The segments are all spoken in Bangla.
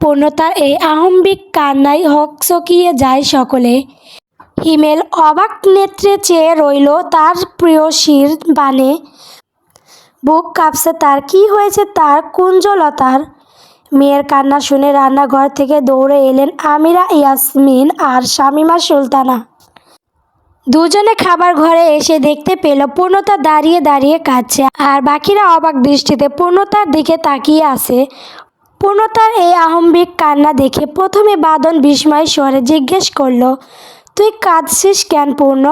পূর্ণতার এই আহম্বিক কান্নায় হকচকিয়ে যায় সকলে। হিমেল অবাক নেত্রে চেয়ে রইল তার প্রিয়সীর বানে বুক কাঁপছে তার, কি হয়েছে তার কুঞ্জলতার? মেয়ের কান্না শুনে রান্নাঘর থেকে দৌড়ে এলেন আমিরা, ইয়াসমিন আর শামিমা সুলতানা। দুজনে খাবার ঘরে এসে দেখতে পেল পূর্ণতা দাঁড়িয়ে দাঁড়িয়ে কাঁদছে, আর বাকিরা অবাক দৃষ্টিতে পূর্ণতার দিকে তাকিয়ে আছে। পূর্ণতার এই আহম্বিক কান্না দেখে প্রথমে বাদন বিস্ময় স্বরে জিজ্ঞেস করল, তুই কাঁদছিস কেন পূর্ণ?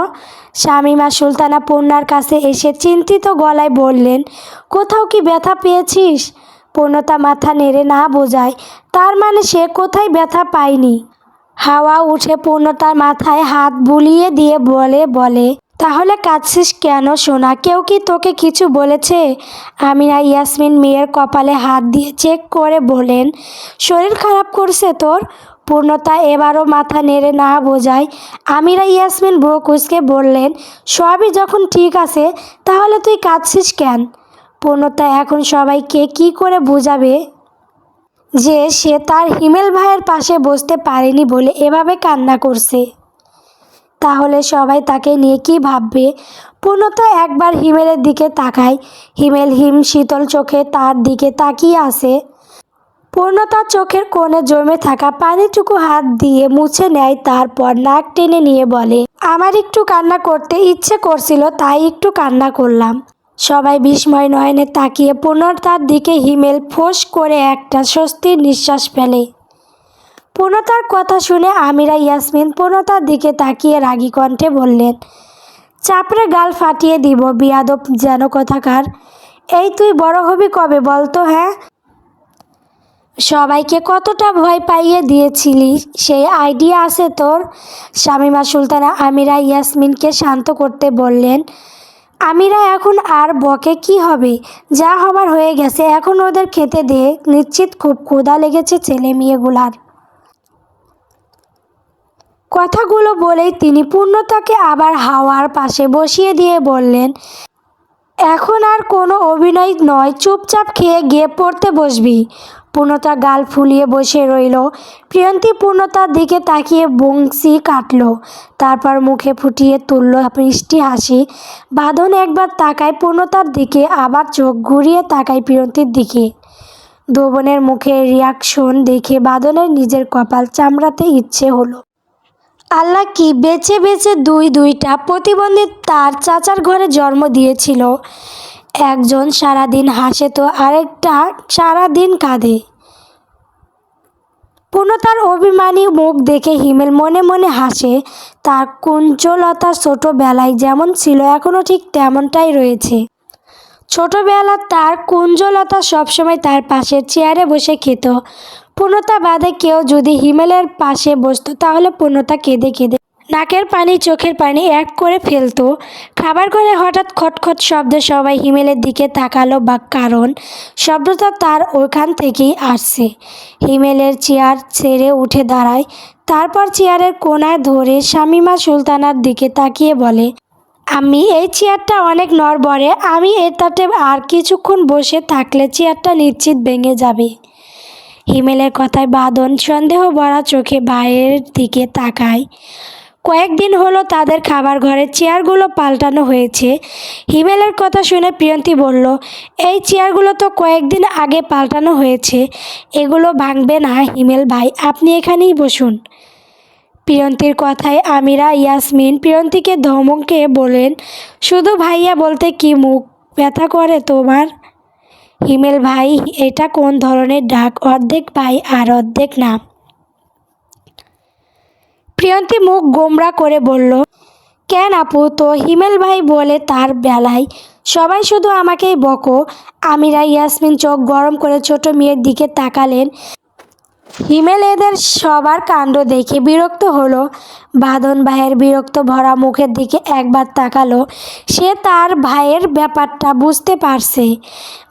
শামিমা সুলতানা পূর্ণার কাছে এসে চিন্তিত গলায় বললেন, কোথাও কি ব্যথা পেয়েছিস? পূর্ণতা মাথা নেড়ে না বোঝায়, তার মানে সে কোথায় ব্যথা পায়নি? হাওয়া উঠে পূর্ণতার মাথায় হাত বুলিয়ে দিয়ে বলে বলে তাহলে কাঁদছিস কেন সোনা? কেউ কি তোকে কিছু বলেছে? আমিনা ইয়াসমিন মেয়ের কপালে হাত দিয়ে চেক করে বলেন, শরীর খারাপ করছে তোর? পূর্ণতা এবারও মাথা নেড়ে না বোঝায়। আমিরা ইয়াসমিন ব্রো কুচকে বললেন, সবই যখন ঠিক আছে, তাহলে তুই কাঁদছিস কেন? পূর্ণতা এখন সবাইকে কি করে বোঝাবে যে সে তার হিমেল ভাইয়ের পাশে বসতে পারেনি বলে এভাবে কান্না করছে। তাহলে সবাই তাকে নিয়ে কি ভাববে? পূর্ণতা একবার হিমেলের দিকে তাকায়। হিমেল হিম শীতল চোখে তার দিকে তাকিয়ে আছে। পূর্ণতার চোখের কোণে জমে থাকা পানিটুকু হাত দিয়ে মুছে নেয়, তারপর নাক টেনে নিয়ে বলে, আমার একটু কান্না করতে ইচ্ছে করছিল, তাই একটু কান্না করলাম। সবাই বিস্ময় নয়নে তাকিয়ে পূর্ণতার দিকে হিমেল ফোঁস করে একটা স্বস্তির নিঃশ্বাস ফেলে। পূর্ণতার কথা শুনে আমিরা ইয়াসমিন পূর্ণতার দিকে তাকিয়ে রাগী কণ্ঠে বললেন, চাপড়ে গাল ফাটিয়ে দিব, বিয়াদব যেন কথাকার। এই তুই বড় হবি কবে বলতো হ্যাঁ? সবাইকে কতটা ভয় পাইয়ে দিয়েছিলি, সেই আইডিয়া আছে তোর? শামিমা সুলতানা আমিরা ইয়াসমিনকে শান্ত করতে বললেন, আমিরা এখন আর বকে কি হবে? যা হবার হয়ে গেছে, এখন ওদের খেতে দে। নিশ্চিত খুব ক্ষুধা লেগেছে ছেলে মেয়েগুলার কথাগুলো বলেই তিনি পূর্ণতাকে আবার হাওয়ার পাশে বসিয়ে দিয়ে বললেন, এখন আর কোনো অভিনয় নয়, চুপচাপ খেয়ে গিয়ে পড়তে বসবি। পূর্ণতা গাল ফুলিয়ে বসে রইল। প্রিয়ন্তী পূর্ণতার দিকে তাকিয়ে বংশী কাটল। তারপর মুখে ফুটিয়ে তুলল মিষ্টি হাসি। বাঁধন একবার তাকায় পূর্ণতার দিকে, আবার চোখ ঘুরিয়ে তাকায় প্রিয়ন্তীর দিকে। দোবনের মুখে রিয়াকশন দেখে বাদনের নিজের কপাল চামড়াতে ইচ্ছে হলো। আল্লাহ কি বেছে বেছে দুই দুইটা প্রতিবন্ধী তার চাচার ঘরে জন্ম দিয়েছিল? একজন সারাদিন হাসে তো আরেকটা সারাদিন কাঁদে। পূর্ণতার অভিমানী মুখ দেখে হিমেল মনে মনে হাসে, তার কুঞ্চলতা ছোটোবেলায় যেমন ছিল এখনও ঠিক তেমনটাই রয়েছে। ছোটবেলা তার কুঞ্জলতা সবসময় তার পাশে চেয়ারে বসে খেত। পূর্ণতা বাদে কেউ যদি হিমেলের পাশে বসতো, তাহলে পূর্ণতা কেঁদে কেঁদে। নাকের পানি, চোখের পানি এক করে ফেলতো। খাবার ঘরে হঠাৎ খটখট শব্দে সবাই হিমেলের দিকে তাকালো বা কারণ শব্দটা তার ওখান থেকেই আসছে। হিমেলের চেয়ার ছেড়ে উঠে দাঁড়ায়। তারপর চেয়ারের কোনায় ধরে শামিমা সুলতানার দিকে তাকিয়ে বলে, আমি এই চেয়ারটা অনেক নড়বড়ে। আমি এটাতে আর কিছুক্ষণ বসে থাকলে চেয়ারটা নিশ্চিত ভেঙে যাবে। হিমেলের কথায় বাদন সন্দেহ ভরা চোখে ভাইয়ের দিকে তাকায়। কয়েকদিন হলো তাদের খাবার ঘরে চেয়ারগুলো পাল্টানো হয়েছে। হিমেলের কথা শুনে প্রিয়ন্তী বলল, এই চেয়ারগুলো তো কয়েকদিন আগে পাল্টানো হয়েছে। এগুলো ভাঙবে না, হিমেল ভাই, আপনি এখানেই বসুন। প্রিয়ন্তীর কথায় আমিরা, ইয়াসমিন প্রিয়ন্তীকে ধমকে বলেন, শুধু ভাইয়া বলতে কি মুখ ব্যথা করে তোমার? হিমেল ভাই, এটা কোন ধরনের ডাক? অর্ধেক ভাই আর অর্ধেক না প্রিয়ন্তি মুখ গোমরা করে বলল, কেন আপু? তো হিমেল ভাই বলে তার বেলায়, সবাই শুধু আমাকেই বকো। আমিরা ইয়াসমিন চোখ গরম করে ছোট মেয়ের দিকে তাকালেন। হিমেল এদের সবার কাণ্ড দেখে বিরক্ত হলো। বাঁধন ভাইয়ের বিরক্ত ভরা মুখের দিকে একবার তাকালো। সে তার ভাইয়ের ব্যাপারটা বুঝতে পারছে।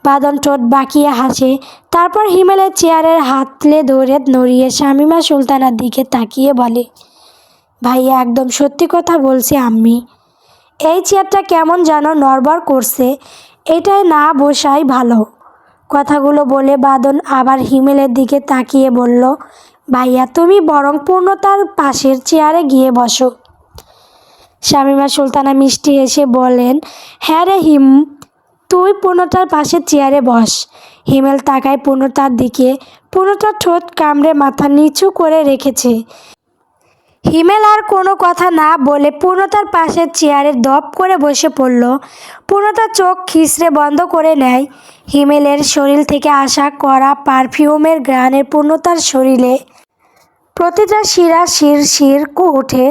বাঁধন ঠোঁট বাঁকিয়ে হাসে। তারপর হিমেলের চেয়ারের হাতলে ধরে নড়িয়ে শামিমা সুলতানার দিকে তাকিয়ে বলে, ভাইয়া, একদম সত্যি কথা বলছি আম্মি। এই চেয়ারটা কেমন যেন নড়বড় করছে। এটাই না বসাই ভালো। কথাগুলো বলে বাদন আবার হিমেলের দিকে তাকিয়ে বলল, ভাইয়া, তুমি বরং পূর্ণতার পাশের চেয়ারে গিয়ে বসো। শামিমা সুলতানা মিষ্টি এসে বলেন হ্যাঁ রে হিম, তুই পূর্ণতার পাশের চেয়ারে বস। হিমেল তাকায় পূর্ণতার দিকে পূর্ণতার ঠোঁট কামড়ে মাথা নিচু করে রেখেছে। হিমেল আর কোনো কথা না বলে পূর্ণতার পাশের চেয়ারে দপ করে বসে পড়ল। পূর্ণতার চোখ খিসড়ে বন্ধ করে নেয়। হিমেলের শরীর থেকে আসা করা পারফিউমের গ্রানের পূর্ণতার শরীরে প্রতিটা শিরা শির শির ওঠে।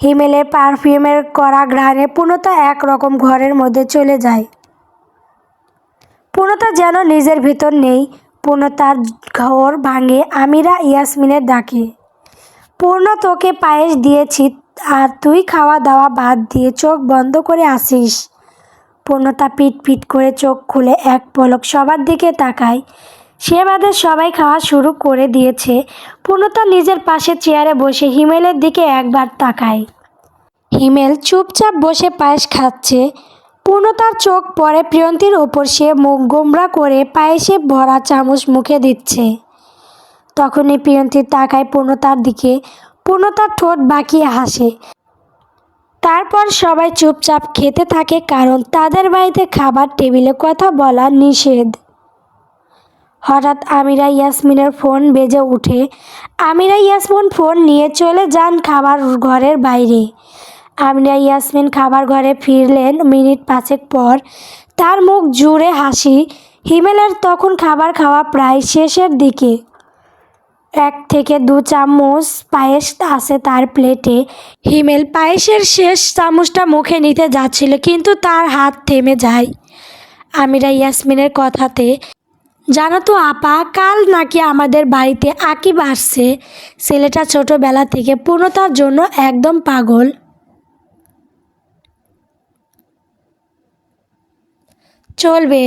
হিমেলের পারফিউমের করা ঘ্রাণে পূর্ণতা একরকম ঘরের মধ্যে চলে যায়। পূর্ণতা যেন নিজের ভিতর নেই। পূর্ণতার ঘর ভাঙে আমিরা ইয়াসমিনের ডাকে। পূর্ণ তোকে পায়েস দিয়েছি আর তুই খাওয়া দাওয়া বাদ দিয়ে চোখ বন্ধ করে আসিস। পূর্ণতা পিট পিট করে চোখ খুলে এক পলক সবার দিকে তাকায়। সে বাদে সবাই খাওয়া শুরু করে দিয়েছে। পূর্ণতা নিজের পাশে চেয়ারে বসে হিমেলের দিকে একবার তাকায়। হিমেল চুপচাপ বসে পায়েস খাচ্ছে। পূর্ণতার চোখ পরে প্রিয়ন্তীর ওপর। সে মুখ গোমরা করে পায়েসে ভরা চামচ মুখে দিচ্ছে। তখনই প্রিয়ন্তীর তাকায় পূর্ণতার দিকে। পূর্ণতার ঠোঁট বাঁকিয়ে হাসে। তারপর সবাই চুপচাপ খেতে থাকে কারণ তাদের বাড়িতে খাবার, টেবিলে কথা বলা নিষেধ। হঠাৎ আমিরা ইয়াসমিনের ফোন বেজে উঠে আমিরা ইয়াসমিন ফোন নিয়ে চলে যান খাবার ঘরের বাইরে। আমিরা ইয়াসমিন খাবার ঘরে ফিরলেন মিনিট পাঁচেক পর। তার মুখ জুড়ে হাসি। হিমেলের তখন খাবার খাওয়া প্রায় শেষের দিকে। এক থেকে দু চামচ পায়েস আসে তার প্লেটে। হিমেল পায়েসের শেষ চামচটা মুখে নিতে যাচ্ছিল, কিন্তু তার হাত থেমে যায়। আমিরা ইয়াসমিনের কথাতে, জানো তো আপা, কাল নাকি আমাদের বাড়িতে আকিব আসছে। ছেলেটা ছোটোবেলা থেকে পূর্ণতার জন্য একদম পাগল। চলবে।